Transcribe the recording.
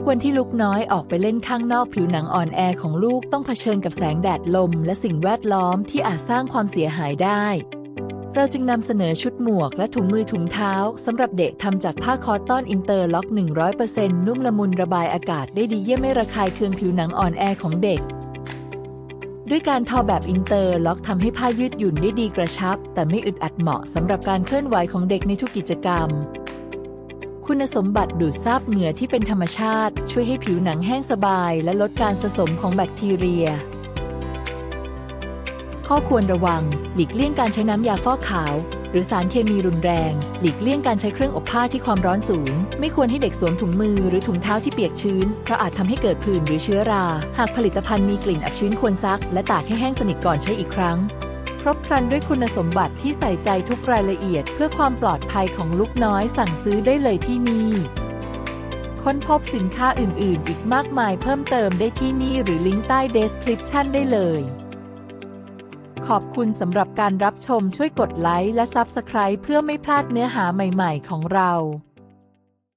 กวันที่ลูกน้อยออกไปเล่นข้างนอกผิวหนังอ่อนแอของลูกต้องเผชิญกับแสงแดดลม และสิ่งแวดล้อมที่อาจสร้างความเสียหายได้ เราจึงนำเสนอชุดหมวกและถุงมือถุงเท้าสำหรับเด็กทำจากผ้าคอตตอนอินเตอร์ล็อก 100%นุ่มละมุนระบายอากาศได้ดีเยี่ยมไม่ระคายเคืองผิวหนังอ่อนแอของเด็กด้วยการทอแบบอินเตอร์ล็อกทำให้ผ้ายืดหยุ่นได้ดีกระชับ แต่ไม่อึดอัดเหมาะสำหรับการเคลื่อนไหวของเด็กในทุกกิจกรรม คุณสมบัติดูดซาบเหงื่อที่เป็นธรรมชาติ ช่วยให้ผิวหนังแห้งสบาย และลดการสะสมของแบคทีเรีย ข้อควรระวัง หลีกเลี่ยงการใช้น้ำยาฟอกขาว หรือสารเคมีรุนแรง หลีกเลี่ยงการใช้เครื่องอบผ้าที่ความร้อนสูง ไม่ควรให้เด็กสวมถุงมือหรือถุงเท้าที่เปียกชื้น เพราะอาจทำให้เกิดผื่นหรือเชื้อรา หากผลิตภัณฑ์มีกลิ่นอับชื้นควรซัก และตากให้แห้งสนิทก่อนใช้อีกครั้ง ครบครันด้วยคุณสมบัติที่ใส่ใจทุกรายละเอียดเพื่อความปลอดภัยของลูกน้อยสั่งซื้อได้เลยที่นี่ ค้นพบสินค้าอื่น ๆ อีกมากมายเพิ่มเติมได้ที่นี่หรือลิงก์ใต้ description ได้เลย ขอบคุณสำหรับการรับชมช่วยกดไลค์และ Subscribe เพื่อไม่พลาดเนื้อหาใหม่ ๆ ของเรา